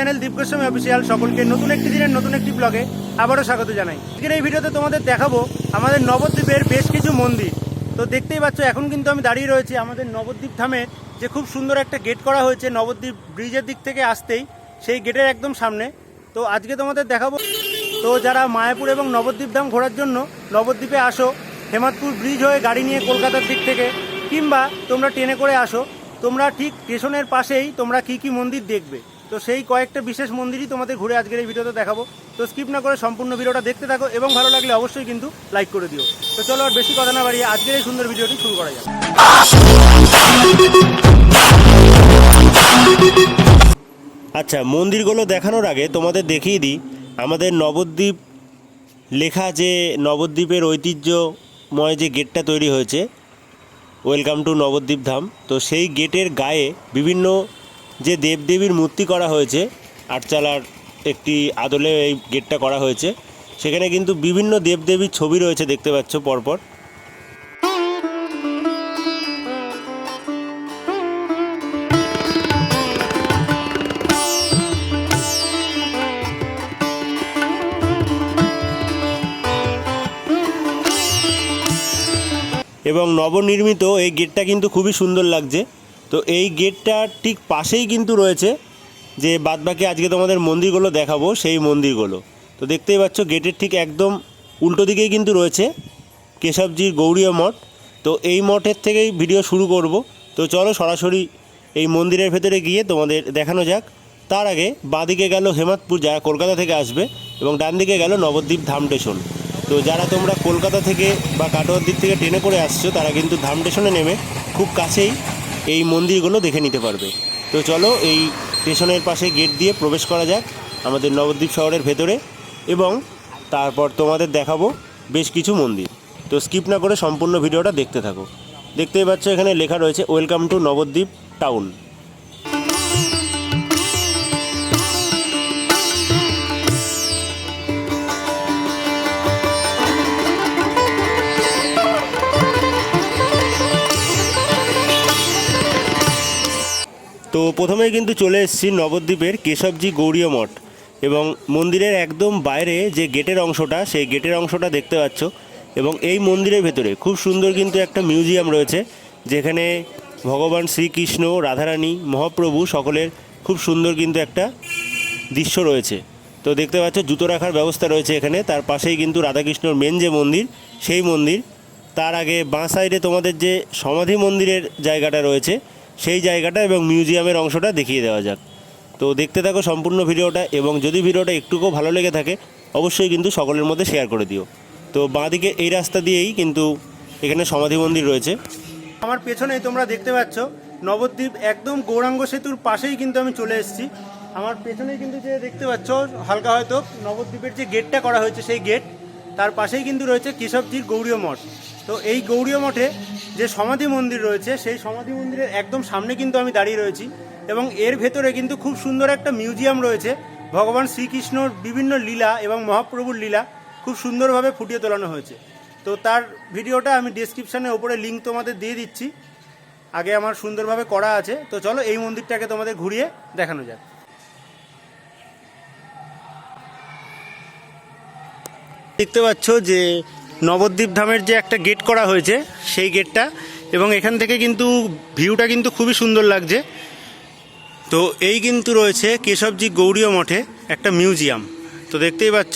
Channel Deep Goswami official. সকলকে নতুন একটি দিনের নতুন একটি ব্লগে আবারও স্বাগত জানাই। আজকের এই ভিডিওতে তোমাদের দেখাবো আমাদের নবদ্বীপের বেশ কিছু মন্দির। তো দেখতেই পাচ্ছ, এখন কিন্তু আমি দাঁড়িয়ে রয়েছি আমাদের নবদ্বীপ ধামে, যে খুব সুন্দর একটা গেট করা হয়েছে নবদ্বীপ ব্রিজের দিক থেকে আসতেই, সেই গেটের একদম সামনে। তো আজকে তোমাদের দেখাবো, তো যারা মায়াপুর এবং নবদ্বীপ ধাম ঘোরার জন্য নবদ্বীপে আসো, হেমাদপুর ব্রিজ হয়ে গাড়ি নিয়ে কলকাতার দিক থেকে, কিংবা তোমরা ট্রেনে করে আসো, তোমরা ঠিক স্টেশনের পাশেই তোমরা কি কি মন্দির দেখবে। তো সেই কয়েকটা বিশেষ মন্দিরই তোমাদের ঘুরে আজকের এই ভিডিওতে দেখাবো। তো স্কিপ না করে সম্পূর্ণ ভিডিওটা দেখতে থাকো এবং ভালো লাগলে অবশ্যই কিন্তু লাইক করে দিও। তো চলো আর বেশি কথা না বাড়িয়ে আজকের এই সুন্দর ভিডিওটি শুরু করা যাক। আচ্ছা মন্দিরগুলো দেখানোর আগে তোমাদের দেখিয়ে দিই। আমাদের নবদ্বীপ লেখা যে নবদ্বীপের ঐতিহ্যময় যে গেটটা তৈরি হয়েছে ওয়েলকাম টু নবদ্বীপ ধাম। তো সেই গেটের গায়ে বিভিন্ন যে দেবদেবীর মূর্তি করা হয়েছে, আটচালার একটি আদলে এই গেটটা করা হয়েছে, সেখানে কিন্তু বিভিন্ন দেবদেবীর ছবি রয়েছে দেখতে পাচ্ছ পরপর। এবং নবনির্মিত এই গেটটা কিন্তু খুবই সুন্দর লাগছে। তো এই গেটটার ঠিক পাশেই কিন্তু রয়েছে, যে বাদবাকি আজকে তোমাদের মন্দিরগুলো দেখাবো, সেই মন্দিরগুলো। তো দেখতেই পাচ্ছ, গেটের ঠিক একদম উল্টো দিকেই কিন্তু রয়েছে কেশবজির গৌরীয় মঠ। তো এই মঠের থেকেই ভিডিও শুরু করব। তো চলো সরাসরি এই মন্দিরের ভেতরে গিয়ে তোমাদের দেখানো যাক। তার আগে বাঁদিকে গেল হেমাদপুর যারা কলকাতা থেকে আসবে, এবং ডান দিকে গেল নবদ্বীপ ধাম স্টেশন। তো যারা তোমরা কলকাতা থেকে বা কাটোয়ার দিক থেকে ট্রেনে করে আসছো, তারা কিন্তু ধাম স্টেশনে নেমে খুব কাছেই এই মন্দিরগুলো দেখে নিতে পারবে। তো চলো এই স্টেশনের পাশে গেট দিয়ে প্রবেশ করা যাক, আমাদের নবদ্বীপ শহরের ভেতরে। এবং তারপর তোমাদের দেখাবো বেশ কিছু মন্দির। তো স্কিপ না করে সম্পূর্ণ ভিডিওটা দেখতে থাকো। দেখতেই পাচ্ছ এখানে লেখা রয়েছে ওয়েলকাম টু নবদ্বীপ টাউন তো প্রথমেই কিন্তু চলে এসেছি নবদ্বীপের কেশবজি গৌরীয় মঠ এবং মন্দিরের একদম বাইরে যে গেটের অংশটা, সেই গেটের অংশটা দেখতে পাচ্ছ এবং এই মন্দিরের ভেতরে খুব সুন্দর কিন্তু একটা মিউজিয়াম রয়েছে যেখানে ভগবান শ্রীকৃষ্ণ, রাধারানী, মহাপ্রভু সকলের খুব সুন্দর কিন্তু একটা দৃশ্য রয়েছে। তো দেখতে পাচ্ছ জুতো রাখার ব্যবস্থা রয়েছে এখানে, তার পাশেই কিন্তু রাধাকৃষ্ণর মেন যে মন্দির, সেই মন্দির। তার আগে বাঁ সাইডে তোমাদের যে সমাধি মন্দিরের জায়গাটা রয়েছে সেই জায়গাটা এবং মিউজিয়ামের অংশটা দেখিয়ে দেওয়া যাক। তো দেখতে থাকো সম্পূর্ণ ভিডিওটা এবং যদি ভিডিওটা একটুকুও ভালো লেগে থাকে, অবশ্যই কিন্তু সকলের মধ্যে শেয়ার করে দিও। তো বাঁদিকে এই রাস্তা দিয়েই কিন্তু এখানে সমাধি মন্দির রয়েছে। আমার পেছনেই তোমরা দেখতে পাচ্ছ, নবদ্বীপ একদম গৌরাঙ্গ সেতুর পাশেই কিন্তু আমি চলে এসেছি। আমার পেছনেই কিন্তু যে দেখতে পাচ্ছ, হালকা হয়তো নবদ্বীপের যে গেটটা করা হয়েছে সেই গেট তার পাশেই কিন্তু রয়েছে কেশবজির গৌরীয় মঠ। তো এই গৌরীয় মঠে যে সমাধি মন্দির রয়েছে, সেই সমাধি মন্দিরের একদম সামনে কিন্তু আমি দাঁড়িয়ে রয়েছি এবং এর ভেতরে কিন্তু খুব সুন্দর একটা মিউজিয়াম রয়েছে। ভগবান শ্রীকৃষ্ণর বিভিন্ন লীলা এবং মহাপ্রভুর লীলা খুব সুন্দরভাবে ফুটিয়ে তোলানো হয়েছে। তো তার ভিডিওটা আমি ডিসক্রিপশানে ওপরে লিঙ্ক তোমাদের দিয়ে দিচ্ছি। আগে আমার সুন্দরভাবে করা আছে। তো চলো এই মন্দিরটাকে তোমাদের ঘুরিয়ে দেখানো যাক। দেখতে পাচ্ছ যে নবদ্বীপ ধামের যে একটা গেট করা হয়েছে, সেই গেটটা এবং এখান থেকে কিন্তু ভিউটা কিন্তু খুবই সুন্দর লাগছে। তো এই কিন্তু রয়েছে কেশবজি গৌরীয় মঠে একটা মিউজিয়াম তো দেখতেই পাচ্ছ,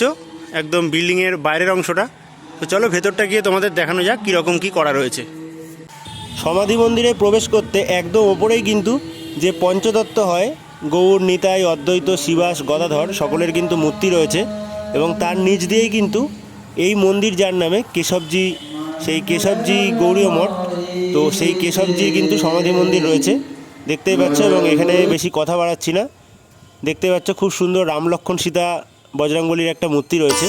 একদম বিল্ডিংয়ের বাইরের অংশটা। তো চলো ভেতরটা গিয়ে তোমাদের দেখানো যাক কীরকম কী করা রয়েছে। সমাধি মন্দিরে প্রবেশ করতে একদম ওপরেই কিন্তু যে পঞ্চদত্ত হয়, গৌর, নিতাই, অদ্বৈত, শিবাস, গদাধর, সকলের কিন্তু মূর্তি রয়েছে, এবং তার নিচ দিয়েই কিন্তু এই মন্দির যার নামে কেশবজি, সেই কেশবজি গৌরীয় মঠ। তো সেই কেশবজির কিন্তু সমাধি মন্দির রয়েছে। দেখতেই পাচ্ছ, এবং এখানে বেশি কথা বাড়াচ্ছি না। দেখতে পাচ্ছ, খুব সুন্দর রাম লক্ষ্মণ সীতা বজরঙ্গলির একটা মূর্তি রয়েছে।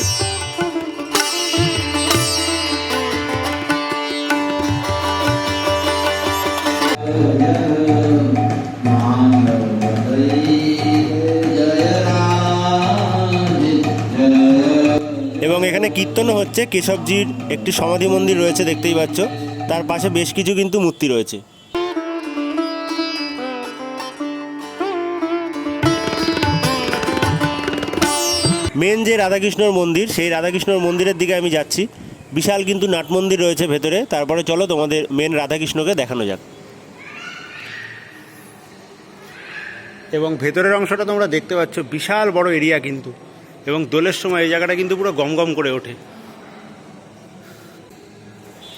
এবং কীর্তনও হচ্ছে কেশবজির একটি সমাধি মন্দির রয়েছে, দেখতেই পাচ্ছ। তার পাশে বেশ কিছু কিন্তু মূর্তি রয়েছে। মেন যে রাধাকৃষ্ণর মন্দির, সেই রাধাকৃষ্ণর মন্দিরের দিকে আমি যাচ্ছি। বিশাল কিন্তু নাট মন্দির রয়েছে ভেতরে। তারপরে চলো তোমাদের মেন রাধাকৃষ্ণকে দেখানো যাক। এবং ভেতরের অংশটা তোমরা দেখতে পাচ্ছ, বিশাল বড় এরিয়া কিন্তু। এবং দোলের সময় এই জায়গাটা কিন্তু পুরো গম গম করে ওঠে।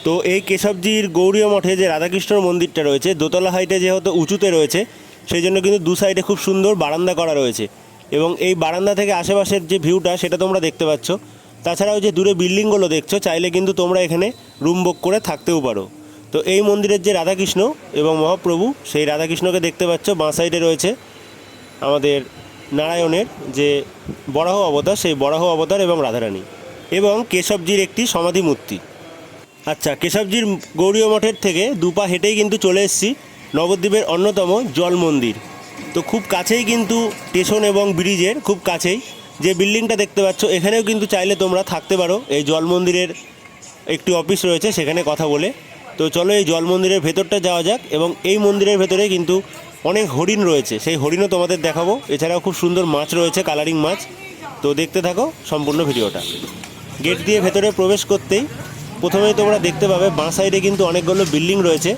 তো এই কেশবজির গৌরীয় মঠে যে রাধাকৃষ্ণর মন্দিরটা রয়েছে, দোতলা হাইটে যেহেতু উঁচুতে রয়েছে, সেই জন্য কিন্তু দু সাইডে খুব সুন্দর বারান্দা করা রয়েছে। এবং এই বারান্দা থেকে আশেপাশের যে ভিউটা সেটা তোমরা দেখতে পাচ্ছ। তাছাড়াও যে দূরে বিল্ডিংগুলো দেখছ, চাইলে কিন্তু তোমরা এখানে রুম বুক করে থাকতেও পারো। তো এই মন্দিরের যে রাধাকৃষ্ণ এবং মহাপ্রভু, সেই রাধাকৃষ্ণকে দেখতে পাচ্ছ, বাঁ সাইডে রয়েছে আমাদের নারায়ণের যে বরাহ অবতার, সেই বরাহ অবতার এবং রাধারানী এবং কেশবজির একটি সমাধি মূর্তি। আচ্ছা কেশবজির গৌরীয় মঠের থেকে দুপা হেঁটেই কিন্তু চলে এসেছি নবদ্বীপের অন্যতম জল মন্দির। তো খুব কাছেই কিন্তু স্টেশন এবং ব্রিজের খুব কাছেই যে বিল্ডিংটা দেখতে পাচ্ছ, এখানেও কিন্তু চাইলে তোমরা থাকতে পারো। এই জল মন্দিরের একটি অফিস রয়েছে, সেখানে কথা বলে। তো চলো এই জল মন্দিরের ভেতরটা যাওয়া যাক এবং এই মন্দিরের ভেতরে কিন্তু অনেক হরিণ রয়েছে। সেই হরিণও তোমাদের দেখাবো। এছাড়াও খুব সুন্দর মাছ রয়েছে কালারিং মাছ। তো দেখতে থাকো সম্পূর্ণ ভিডিওটা। গেট দিয়ে ভেতরে প্রবেশ করতেই প্রথমেই তোমরা দেখতে পাবে, বাঁ সাইডে কিন্তু অনেকগুলো বিল্ডিং রয়েছে,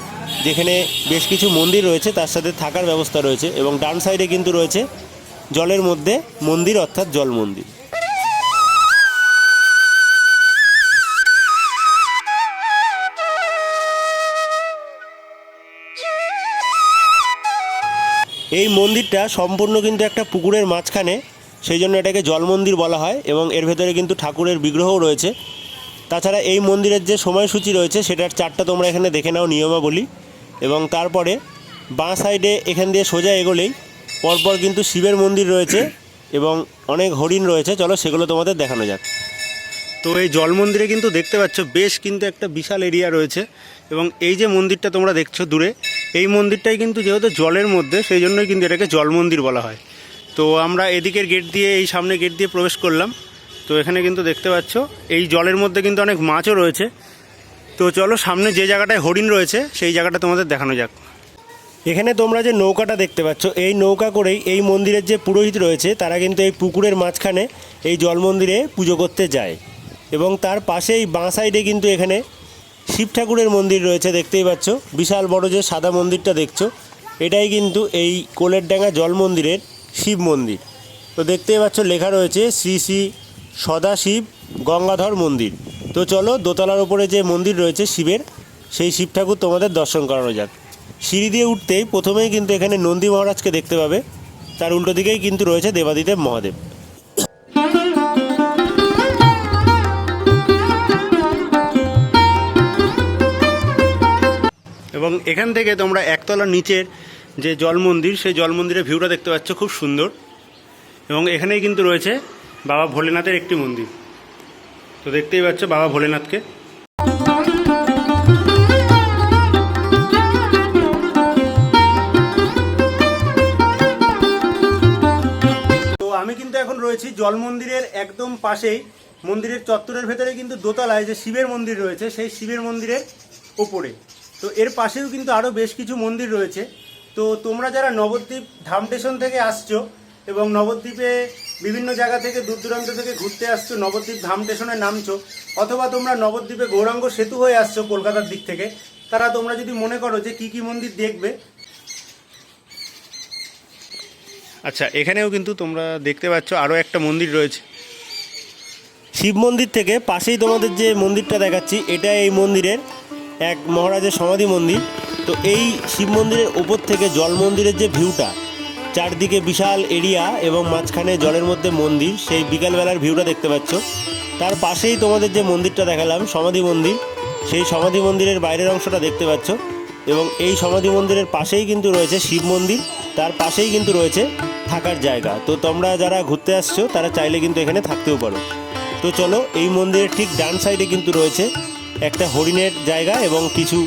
যেখানে বেশ কিছু মন্দির রয়েছে, তার সাথে থাকার ব্যবস্থা রয়েছে এবং ডান সাইডে কিন্তু রয়েছে জলের মধ্যে মন্দির, অর্থাৎ জল মন্দির। এই মন্দিরটা সম্পূর্ণ কিন্তু একটা পুকুরের মাঝখানে সেই জন্য এটাকে জল মন্দির বলা হয় এবং এর ভেতরে কিন্তু ঠাকুরের বিগ্রহও রয়েছে। তাছাড়া এই মন্দিরের যে সময়সূচি রয়েছে, সেটার চারটা তোমরা এখানে দেখে নাও নিয়মাবলী এবং তারপরে বাঁ সাইডে এখান দিয়ে সোজা এগোলেই পরপর কিন্তু শিবের মন্দির রয়েছে এবং অনেক হরিণ রয়েছে। চলো সেগুলো তোমাদের দেখানো যাক। তো এই জল মন্দিরে কিন্তু দেখতে পাচ্ছ, বেশ কিন্তু একটা বিশাল এরিয়া রয়েছে। এবং এই যে মন্দিরটা তোমরা দেখছ দূরে, এই মন্দিরটাই কিন্তু যেহেতু জলের মধ্যে, সেই জন্যই কিন্তু এটাকে জল মন্দির বলা হয়। তো আমরা এদিকের গেট দিয়ে, এই সামনে গেট দিয়ে প্রবেশ করলাম। তো এখানে কিন্তু দেখতে পাচ্ছ, এই জলের মধ্যে কিন্তু অনেক মাছও রয়েছে। তো চলো সামনে যে জায়গাটায় হরিণ রয়েছে, সেই জায়গাটা তোমাদের দেখানো যাক। এখানে তোমরা যে নৌকাটা দেখতে পাচ্ছ, এই নৌকা করেই এই মন্দিরের যে পুরোহিত রয়েছে, তারা কিন্তু এই পুকুরের মাঝখানে এই জল মন্দিরে পুজো করতে যায়। এবং তার পাশেই বাঁ সাইডে কিন্তু এখানে শিব ঠাকুরের মন্দির রয়েছে, দেখতেই পাচ্ছ। বিশাল বড় যে সাদা মন্দিরটা দেখছ, এটাই কিন্তু এই কোলের ডাঙ্গা জল মন্দিরের শিব মন্দির। তো দেখতেই পাচ্ছ, লেখা রয়েছে শ্রী শ্রী সদাশিব গঙ্গাধর মন্দির। তো চলো, দোতলার উপরে যে মন্দির রয়েছে শিবের, সেই শিব ঠাকুর তোমাদের দর্শন করানো যাক। সিঁড়ি দিয়ে উঠতেই প্রথমেই কিন্তু এখানে নন্দী মহারাজকে দেখতে পাবে। তার উল্টো দিকেই কিন্তু রয়েছে দেবাদিদেব মহাদেব। এবং এখান থেকে তোমরা একতলার নিচের যে জল মন্দির সেই জল মন্দিরের ভিউটা দেখতে পাচ্ছ, খুব সুন্দর। এবং এখানেই কিন্তু রয়েছে বাবা ভোলেনাথের একটি মন্দির। তো দেখতেই পাচ্ছ বাবা ভোলেনাথকে। তো আমি কিন্তু এখন রয়েছি জল মন্দিরের একদম পাশেই। মন্দিরের চত্বরের ভেতরে কিন্তু দোতলায় যে শিবের মন্দির রয়েছে, সেই শিবের মন্দিরের ওপরে। তো এর পাশেও কিন্তু আরও বেশ কিছু মন্দির রয়েছে। তো তোমরা যারা নবদ্বীপ ধাম স্টেশন থেকে আসছো এবং নবদ্বীপে বিভিন্ন জায়গা থেকে দূর দূরান্ত থেকে ঘুরতে আসছো নবদ্বীপ ধাম স্টেশনে নামছো অথবা তোমরা নবদ্বীপে গৌরাঙ্গ সেতু হয়ে আসছো কলকাতার দিক থেকে তারা তোমরা যদি মনে করো যে কি কি মন্দির দেখবে। আচ্ছা এখানেও কিন্তু তোমরা দেখতে পাচ্ছ আরও একটা মন্দির রয়েছে। শিব মন্দির থেকে পাশেই তোমাদের যে মন্দিরটা দেখাচ্ছি এটা এই মন্দিরের এক মহারাজের সমাধি মন্দির। তো এই শিব মন্দিরের ওপর থেকে জল মন্দিরের যে ভিউটা, চারদিকে বিশাল এরিয়া এবং মাঝখানে জলের মধ্যে মন্দির, সেই বিকালবেলার ভিউটা দেখতে পাচ্ছ। তার পাশেই তোমাদের যে মন্দিরটা দেখালাম, সমাধি মন্দির, সেই সমাধি মন্দিরের বাইরের অংশটা দেখতে পাচ্ছ। এবং এই সমাধি মন্দিরের পাশেই কিন্তু রয়েছে শিব মন্দির, তার পাশেই কিন্তু রয়েছে থাকার জায়গা। তো তোমরা যারা ঘুরতে আসছো, তারা চাইলে কিন্তু এখানে থাকতেও পারো। তো চলো, এই মন্দিরের ঠিক ডান সাইডে কিন্তু রয়েছে একটা হরিণের জায়গা এবং কিছু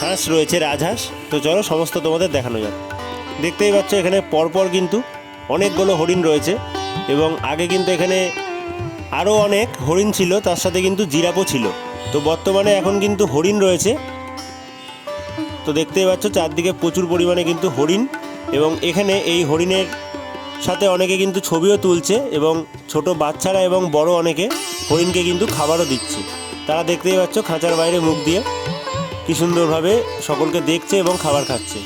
হাঁস রয়েছে, রাজহাঁস। তো চলো সমস্ত তোমাদের দেখানো যাক। দেখতেই পাচ্ছ, এখানে পরপর কিন্তু অনেকগুলো হরিণ রয়েছে এবং আগে কিন্তু এখানে আরও অনেক হরিণ ছিল, তার সাথে কিন্তু জিরাফও ছিল। তো বর্তমানে এখন কিন্তু হরিণ রয়েছে। তো দেখতেই পাচ্ছ, চারদিকে প্রচুর পরিমাণে কিন্তু হরিণ এবং এখানে এই হরিণের সাথে অনেকে কিন্তু ছবিও তুলছে এবং ছোট বাচ্চারা এবং বড় অনেকে হরিণকে কিন্তু খাবারও দিচ্ছে। তারা দেখতেই পাচ্ছ খাঁচার বাইরে মুখ দিয়ে কি সুন্দরভাবে সকলকে দেখছে এবং খাবার খাচ্ছে।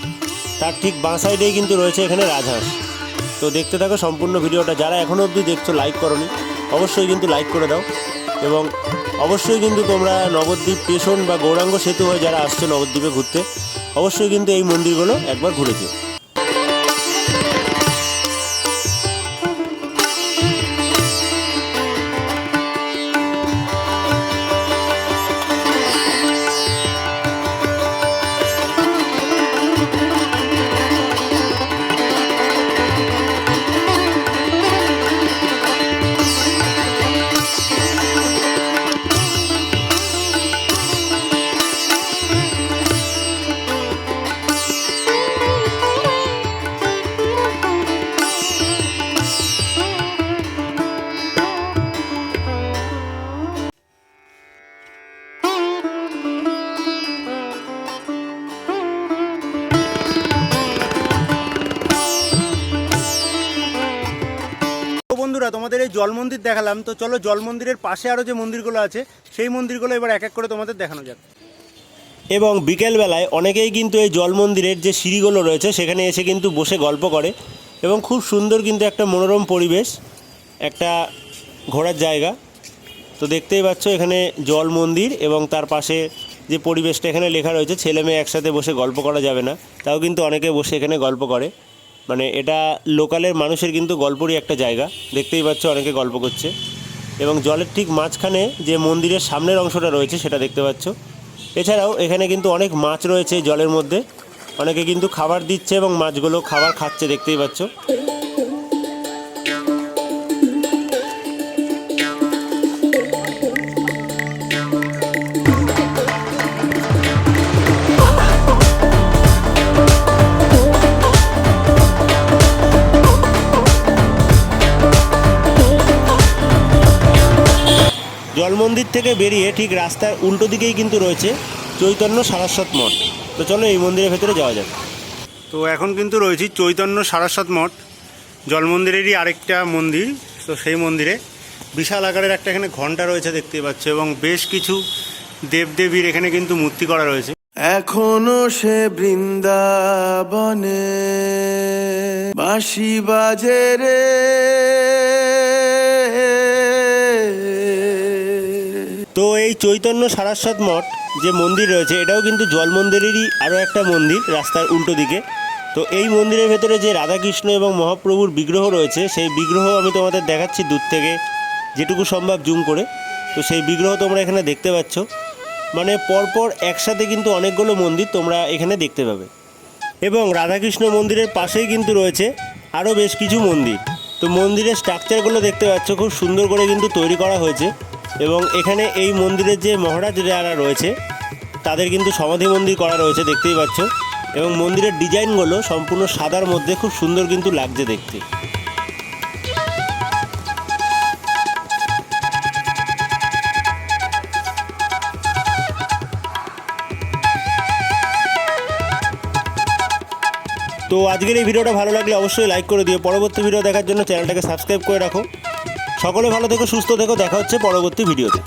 তার ঠিক বাঁ সাইডেই কিন্তু রয়েছে এখানে রাজহাঁস। তো দেখতে থাকো সম্পূর্ণ ভিডিওটা। যারা এখনও অবধি দেখছ লাইক করনি, অবশ্যই কিন্তু লাইক করে দাও। এবং অবশ্যই কিন্তু তোমরা নবদ্বীপ স্টেশন বা গৌরাঙ্গ সেতু হয়ে যারা আসছো নবদ্বীপে ঘুরতে, অবশ্যই কিন্তু এই মন্দিরগুলো একবার ঘুরে বন্ধুরা, তোমাদের এই জল মন্দির দেখালাম। তো চলো জল মন্দিরের পাশে আরও যে মন্দিরগুলো আছে, সেই মন্দিরগুলো এবার এক এক করে তোমাদের দেখানো যাক। এবং বিকেলবেলায় অনেকেই কিন্তু এই জল মন্দিরের যে সিঁড়িগুলো রয়েছে, সেখানে এসে কিন্তু বসে গল্প করে এবং খুব সুন্দর কিন্তু একটা মনোরম পরিবেশ, একটা ঘোরার জায়গা। তো দেখতেই পাচ্ছ এখানে জল মন্দির এবং তার পাশে যে পরিবেশটা এখানে লেখা রয়েছে, ছেলে মেয়ে একসাথে বসে গল্প করা যাবে না, তাও কিন্তু অনেকে বসে এখানে গল্প করে। মানে এটা লোকালের মানুষের কিন্তু গল্পরই একটা জায়গা। দেখতেই পাচ্ছ অনেকে গল্প করছে। এবং জলের ঠিক মাঝখানে যে মন্দিরের সামনের অংশটা রয়েছে সেটা দেখতে পাচ্ছ। এছাড়াও এখানে কিন্তু অনেক মাছ রয়েছে জলের মধ্যে। অনেকে কিন্তু খাবার দিচ্ছে এবং মাছগুলো খাবার খাচ্ছে দেখতেই পাচ্ছ। মন্দির থেকে বেরিয়ে ঠিক রাস্তার উল্টো দিকেই কিন্তু রয়েছে চৈতন্য সারস্বত মঠ। তো চলো এই মন্দিরের ভেতরে যাওয়া যাক। তো এখন কিন্তু রয়েছি চৈতন্য সারস্বত মঠ। জল মন্দিরেরই আরেকটা মন্দির। তো সেই মন্দিরে বিশাল আকারের একটা এখানে ঘণ্টা রয়েছে দেখতেই পাচ্ছ এবং বেশ কিছু দেবদেবীর এখানে কিন্তু মূর্তি করা রয়েছে। এখনও সে বৃন্দাবনে বাঁশি বাজে রে। চৈতন্য সারস্বত মঠ যে মন্দির রয়েছে, এটাও কিন্তু জল মন্দিরেরই আরও একটা মন্দির রাস্তার উল্টো দিকে। তো এই মন্দিরের ভেতরে যে রাধাকৃষ্ণ এবং মহাপ্রভুর বিগ্রহ রয়েছে, সেই বিগ্রহ আমি তোমাদের দেখাচ্ছি দূর থেকে, যেটুকু সম্ভব জুম করে। তো সেই বিগ্রহ তোমরা এখানে দেখতে পাচ্ছ। মানে পরপর একসাথে কিন্তু অনেকগুলো মন্দির তোমরা এখানে দেখতে পাবে। এবং রাধাকৃষ্ণ মন্দিরের পাশেই কিন্তু রয়েছে আরও বেশ কিছু মন্দির। তো মন্দিরের স্ট্রাকচারগুলো দেখতে পাচ্ছ, খুব সুন্দর করে কিন্তু তৈরি করা হয়েছে। এবং এখানে এই মন্দিরের যে মহারাজ যারা রয়েছে, তাদের কিন্তু সমাধি মন্দির করা রয়েছে, দেখতেই পাচ্ছ। এবং মন্দিরের ডিজাইনগুলো সম্পূর্ণ সাদার মধ্যে খুব সুন্দর কিন্তু লাগছে দেখতে। তো আজকের এই ভিডিওটা ভালো লাগলে অবশ্যই লাইক করে দিও। পরবর্তী ভিডিও দেখার জন্য চ্যানেলটাকে সাবস্ক্রাইব করে রাখো। সকলে ভালো থেকো সুস্থ থেকো দেখা হচ্ছে পরবর্তী ভিডিওতে।